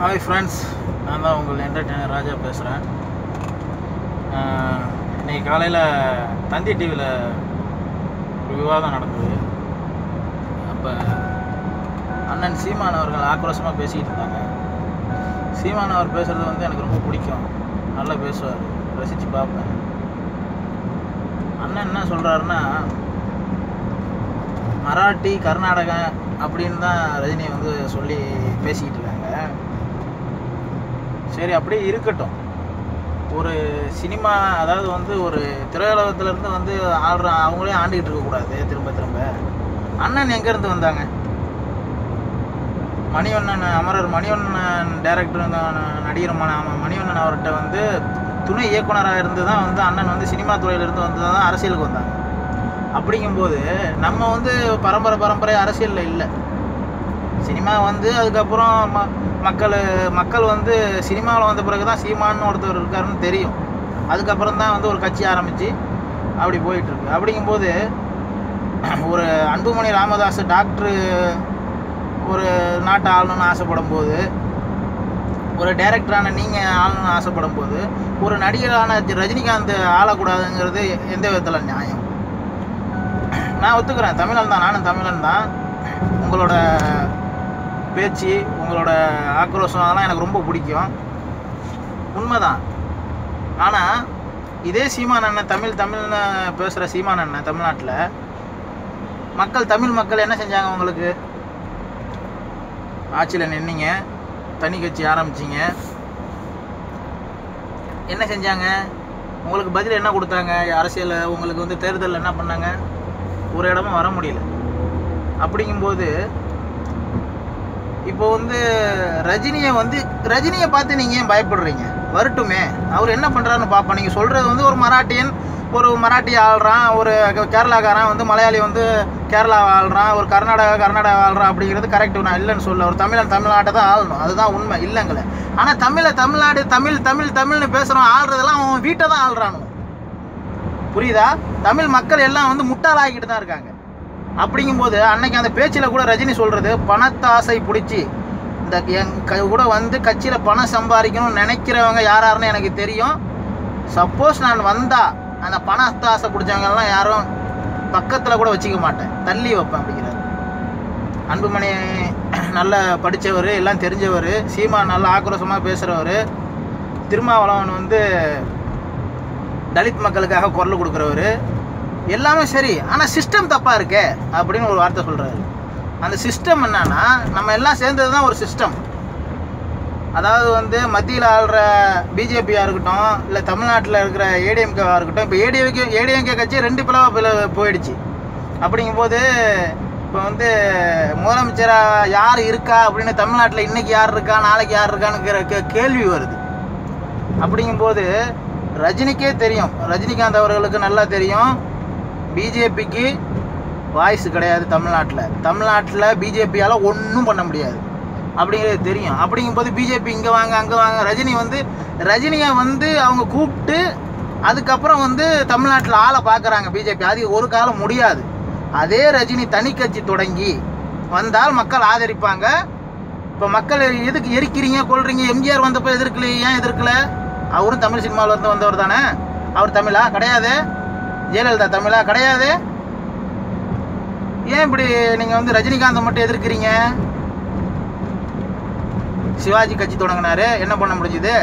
Hi friends நான் தான் உங்கள் என்டர்டெய்னர் ராஜா பேசுகிறேன் இன்னைக்கு காலையில் தந்தி டிவியில் ஒரு விவாதம் நடந்தது. அப்போ அண்ணன் சீமான் அவர்கள் ஆக்ரோஷமாக பேசிக்கிட்டு இருந்தாங்க. சீமான் அவர் பேசுகிறது வந்து எனக்கு ரொம்ப பிடிக்கும். நல்லா பேசுவார் ரசித்து பார்ப்பேன். அண்ணன் என்ன சொல்கிறாருன்னா மராட்டி கர்நாடகா அப்படின்னு தான் ரஜினி வந்து சொல்லி பேசிக்கிட்டு இருக்காங்க. சரி அப்படியே இருக்கட்டும். ஒரு சினிமா அதாவது வந்து ஒரு திரையுலகத்துலேருந்து வந்து ஆடுற அவங்களே ஆண்டுகிட்டு இருக்கக்கூடாது திரும்ப திரும்ப. அண்ணன் எங்கேருந்து வந்தாங்க? மணிவண்ணன் அமரர் மணிவண்ணன் டேரக்டர் நடிகருமான ஆமாம் மணிவண்ணன் அவர்கிட்ட வந்து துணை இயக்குனராக இருந்து தான் வந்து அண்ணன் வந்து சினிமா துறையிலேருந்து வந்து தான் அரசியலுக்கு வந்தாங்க. அப்படிங்கும்போது நம்ம வந்து பரம்பரை பரம்பரை அரசியலில் இல்லை. சினிமா வந்து அதுக்கப்புறம் ம மக்கள் மக்கள் வந்து சினிமாவில் வந்த பிறகு தான் சீமான்னு ஒருத்தர் இருக்காருன்னு தெரியும். அதுக்கப்புறம் தான் வந்து ஒரு கட்சி ஆரம்பித்து அப்படி போயிட்டுருக்கு. அப்படிங்கும்போது ஒரு அன்புமணி ராமதாஸ் டாக்டரு ஒரு நாட்டை ஆளணும்னு ஆசைப்படும் போது ஒரு டைரக்டரான நீங்கள் ஆளணும்னு ஆசைப்படும் போது ஒரு நடிகரான ரஜினிகாந்த் ஆளக்கூடாதுங்கிறது எந்த விதத்தில் நியாயம்? நான் ஒத்துக்கிறேன். தமிழன் தான். நானும் தமிழன் தான். உங்களோட பேச்சு உங்களோட ஆக்ரோஷம் அதெல்லாம் எனக்கு ரொம்ப பிடிக்கும். உண்மைதான். ஆனால் இதே சீமான் அண்ணன் தமிழ் தமிழ்னு பேசுகிற சீமான் அண்ணன் தமிழ்நாட்டில் மக்கள் தமிழ் மக்கள் என்ன செஞ்சாங்க உங்களுக்கு? ஆட்சியில் நின்னீங்க தனி கட்சி ஆரம்பிச்சிங்க. என்ன செஞ்சாங்க? உங்களுக்கு பதில் என்ன கொடுத்தாங்க? அரசியல் உங்களுக்கு வந்து தேர்தலில் என்ன பண்ணாங்க? ஒரு இடமும் வர முடியல. அப்படிங்கும்போது இப்போ வந்து ரஜினியை வந்து ரஜினியை பார்த்து நீங்கள் ஏன் பயப்படுறீங்க? வரட்டுமே. அவர் என்ன பண்ணுறாருன்னு பார்ப்போம். நீங்கள் சொல்கிறது வந்து ஒரு மராட்டியன் ஒரு மராட்டி ஆள்றான் ஒரு கேரளாக்காரன் வந்து மலையாளி வந்து கேரளா ஆள்றான் ஒரு கர்நாடகா கர்நாடகா ஆள்றான் அப்படிங்கிறது கரெக்டு நான் இல்லைன்னு சொல்ல. ஒரு தமிழன் தமிழ்நாட்டை தான் ஆளணும். அதுதான் உண்மை. இல்லைங்களே. ஆனால் தமிழை தமிழ்நாடு தமிழ் தமிழ் தமிழ்னு பேசுகிறோம் ஆள்றதெல்லாம் அவன் வீட்டை தான் ஆள்றானு புரியுதா? தமிழ் மக்கள் எல்லாம் வந்து முட்டாளாகிட்டு தான் இருக்காங்க. அப்படிங்கும்போது அன்னைக்கு அந்த பேச்சில் கூட ரஜினி சொல்கிறது பணத்தாசை பிடிச்சி. இந்த என் கூட வந்து கட்சியில் பணம் சம்பாதிக்கணும்னு நினைக்கிறவங்க யார் யாருன்னு எனக்கு தெரியும். சப்போஸ் நான் வந்தால் அந்த பணத்தாசை பிடிச்சவங்கெல்லாம் யாரும் பக்கத்தில் கூட வச்சுக்க மாட்டேன். தள்ளி வைப்பேன் அப்படிங்கிறார். அன்புமணி நல்லா படித்தவர் எல்லாம் தெரிஞ்சவர் சீமா நல்லா ஆக்ரோஷமாக பேசுகிறவர் திருமாவளவன் வந்து தலித் மக்களுக்காக குரல் கொடுக்குறவர் எல்லாமே சரி ஆனால் சிஸ்டம் தப்பாக இருக்கே அப்படின்னு ஒரு வார்த்தை சொல்கிறாரு அந்த சிஸ்டம் என்னன்னா நம்ம எல்லாம் சேர்ந்தது தான் ஒரு சிஸ்டம் அதாவது வந்து மத்தியில் ஆள்ற பிஜேபியாக இருக்கட்டும் இல்லை தமிழ்நாட்டில் இருக்கிற ஏடிஎம்கேவாக இருக்கட்டும் இப்போ ஏடிஎம்கே ஏடிஎம்கே கட்சி ரெண்டு பிளவாக பிள போயிடுச்சு. அப்படிங்கும்போது இப்போ வந்து முதலமைச்சராக யார் இருக்கா அப்படின்னு தமிழ்நாட்டில் இன்றைக்கி யார் இருக்கா நாளைக்கு யார் இருக்கான்னு கேள்வி வருது. அப்படிங்கும்போது ரஜினிக்கே தெரியும். ரஜினிகாந்த் அவர்களுக்கு நல்லா தெரியும். பிஜேபிக்கு வாய்ஸ் கிடையாது தமிழ்நாட்டில். தமிழ்நாட்டில் பிஜேபியால் ஒன்றும் பண்ண முடியாது. அப்படிங்கிறது தெரியும். அப்படிங்கும்போது பிஜேபி இங்கே வாங்க அங்கே வாங்க. ரஜினி வந்து ரஜினியை வந்து அவங்க கூப்பிட்டு அதுக்கப்புறம் வந்து தமிழ்நாட்டில் ஆளை பார்க்குறாங்க பிஜேபி அது ஒரு காலம் முடியாது. அதே ரஜினி தனி கட்சி தொடங்கி வந்தால் மக்கள் ஆதரிப்பாங்க. இப்போ மக்கள் எதுக்கு எரிக்கிறீங்க கொள்றீங்க எம்ஜிஆர் வந்தப்போ எதிர்க்கலையே ஏன் எதிர்க்கல? அவரும் தமிழ் சினிமாவில் இருந்து வந்தவர் தானே? அவர் தமிழா? கிடையாது. ஜெயலலிதா தமிழா? கிடையாது. ஏன் இப்படி நீங்கள் வந்து ரஜினிகாந்தை மட்டும் எதிர்க்கிறீங்க? சிவாஜி கட்சி தொடங்கினாரு. என்ன பண்ண முடிஞ்சுது?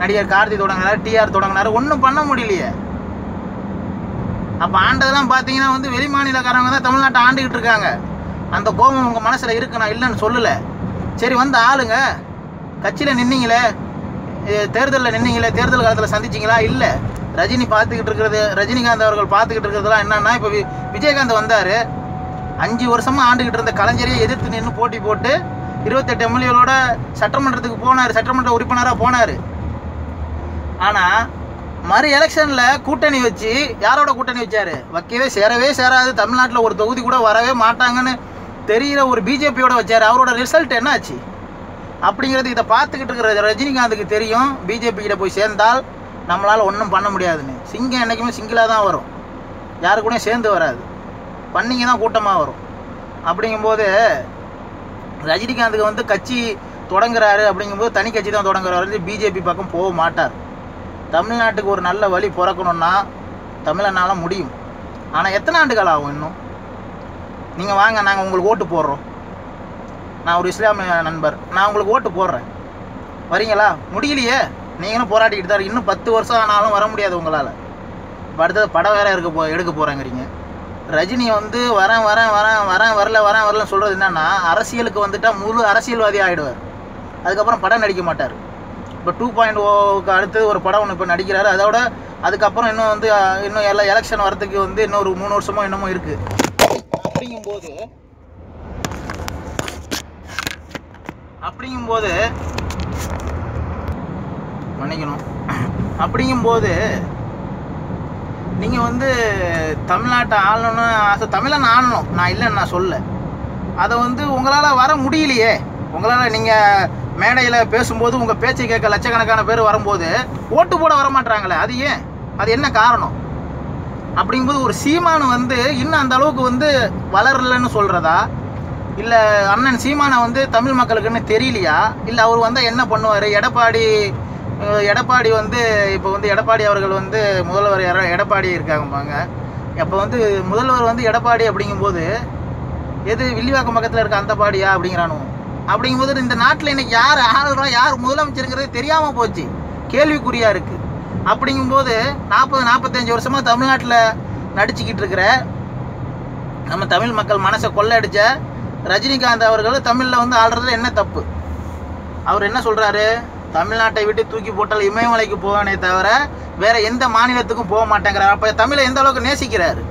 நடிகர் கார்த்தி தொடங்கினாரு டிஆர் தொடங்கினாரு. ஒன்றும் பண்ண முடியலையே. அப்போ ஆண்டதெல்லாம் பார்த்தீங்கன்னா வந்து வெளி மாநிலக்காரங்க தான் தமிழ்நாட்டை ஆண்டுகிட்டு இருக்காங்க. அந்த கோபம் உங்கள் மனசில் இருக்கு? நான் இல்லைன்னு சொல்லலை. சரி வந்து ஆளுங்க கட்சியில் நின்னீங்களே தேர்தலில் நின்னீங்களே தேர்தல் காலத்தில் சந்திச்சிங்களா? இல்லை. ரஜினி பார்த்துக்கிட்டு இருக்கிறது ரஜினிகாந்த் அவர்கள் பார்த்துக்கிட்டு இருக்கிறதுலாம் என்னன்னா இப்போ விஜயகாந்த் வந்தார். அஞ்சு வருஷமாக ஆண்டுக்கிட்டு இருந்த கலைஞரையே எதிர்த்து நின்று போட்டி போட்டு இருபத்தெட்டு எம்எல்ஏவோட சட்டமன்றத்துக்கு போனார் சட்டமன்ற உறுப்பினராக போனார். ஆனால் மறு எலெக்ஷனில் கூட்டணி வச்சு யாரோட கூட்டணி வச்சார்? வைக்கவே சேரவே சேராது தமிழ்நாட்டில் ஒரு தொகுதி கூட வரவே மாட்டாங்கன்னு தெரிகிற ஒரு பிஜேபியோட வச்சார். அவரோட ரிசல்ட் என்ன ஆச்சு அப்படிங்கிறது இதை பார்த்துக்கிட்டு இருக்கிற ரஜினிகாந்துக்கு தெரியும். பிஜேபி கிட்ட போய் சேர்ந்தால் நம்மளால் ஒன்றும் பண்ண முடியாதுன்னு. சிங்கம் என்றைக்குமே சிங்கிளாக தான் வரும். யாரு கூடயும் சேர்ந்து வராது. பண்ணிங்க தான் கூட்டமாக வரும். அப்படிங்கும்போது ரஜினிகாந்துக்கு வந்து கட்சி தொடங்குறாரு அப்படிங்கும்போது தனி கட்சி தான் தொடங்குறாரு பிஜேபி பக்கம் போக மாட்டார். தமிழ்நாட்டுக்கு ஒரு நல்ல வழி பிறக்கணும்னா தமிழனால முடியும். ஆனால் எத்தனை ஆண்டுகள் ஆகும் இன்னும்? நீங்கள் வாங்க நாங்கள் உங்களுக்கு ஓட்டு போடுறோம். நான் ஒரு இஸ்லாமிய நண்பர். நான் உங்களுக்கு ஓட்டு போடுறேன். வரீங்களா? முடியலையே. நீங்களும் போராடிக்கிட்டு தான் இன்னும் பத்து வருஷம் ஆனாலும் வர முடியாது உங்களால். இப்போ அடுத்தது படம் வேற இருக்க போ எடுக்க போகிறாங்கிறீங்க ரஜினி வந்து வரேன் வரேன் வரேன் வரேன் வரல வரேன் வரலன்னு சொல்கிறது என்னென்னா அரசியலுக்கு வந்துட்டால் முழு அரசியல்வாதி ஆகிடுவார் அதுக்கப்புறம் படம் நடிக்க மாட்டார். இப்போ டூ பாயிண்ட் ஓவுக்கு oh அடுத்தது ஒரு படம் ஒன்று இப்போ நடிக்கிறாரு. அதோட அதுக்கப்புறம் இன்னும் வந்து இன்னும் எல்லா எலெக்ஷன் வரதுக்கு வந்து இன்னும் ஒரு மூணு வருஷமோ என்னமோ இருக்குது அப்படிங்கும்போது அப்படிங்கும்போது மன்னிக்கணும். அப்படிங்கும்போது நீங்கள் வந்து தமிழ்நாட்டை ஆளணும்னு ஆசை தமிழன் ஆளணும். நான் இல்லைன்னு நான் சொல்ல அதை வந்து உங்களால் வர முடியலையே. உங்களால் நீங்கள் மேடையில் பேசும்போது உங்கள் பேச்சை கேட்க லட்சக்கணக்கான பேர் வரும்போது ஓட்டு போட வரமாட்டாங்களே அது ஏன்? அது என்ன காரணம்? அப்படிங்கும்போது ஒரு சீமானு வந்து இன்னும் அந்த அளவுக்கு வந்து வளரலன்னு சொல்கிறதா இல்லை அண்ணன் சீமானை வந்து தமிழ் மக்களுக்குன்னு தெரியலையா? இல்லை அவர் வந்தால் என்ன பண்ணுவார்? எடப்பாடி எடப்பாடி வந்து இப்போ வந்து எடப்பாடி அவர்கள் வந்து முதல்வர் யாரோ எடப்பாடி இருக்காங்கம்பாங்க. அப்போ வந்து முதல்வர் வந்து எடப்பாடி அப்படிங்கும்போது எது வில்லிவாக்கம் பக்கத்தில் இருக்க அந்த பாடியா அப்படிங்கிறானு. அப்படிங்கும்போது இந்த நாட்டில் இன்னைக்கு யார் ஆளுறா யார் முதலமைச்சருங்கிறது தெரியாமல் போச்சு. கேள்விக்குறியா இருக்கு. அப்படிங்கும்போது நாற்பது நாற்பத்தஞ்சு வருஷமா தமிழ்நாட்டில் நடிச்சுக்கிட்டு இருக்கிற நம்ம தமிழ் மக்கள் மனசை கொள்ளடிச்ச ரஜினிகாந்த் அவர்கள் தமிழில் வந்து ஆடுறதுல என்ன தப்பு? அவர் என்ன சொல்கிறாரு தமிழ்நாட்டை விட்டு தூக்கி போட்டால் இமயமலைக்கு போவானே தவிர வேற எந்த மாநிலத்துக்கும் போக மாட்டேங்கிறார். அப்ப தமிழை எந்த அளவுக்கு நேசிக்கிறாரு?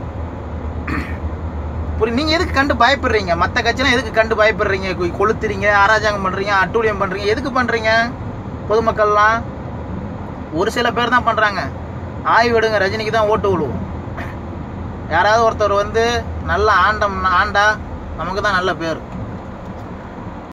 புரி நீங்க எதுக்கு கண்டு பயப்படுறீங்க? மற்ற கட்சியெலாம் எதுக்கு கண்டு பயப்படுறீங்க? கொளுத்துறீங்க ஆராஜகம் பண்றீங்க அட்டூழியம் பண்றீங்க எதுக்கு பண்றீங்க? பொதுமக்கள்லாம் ஒரு சில பேர் தான் பண்றாங்க. ஆய்விடுங்க ரஜினிக்கு தான் ஓட்டு விழுவோம். யாராவது ஒருத்தர் வந்து நல்லா ஆண்டம் ஆண்டா நமக்கு தான் நல்ல பேர்.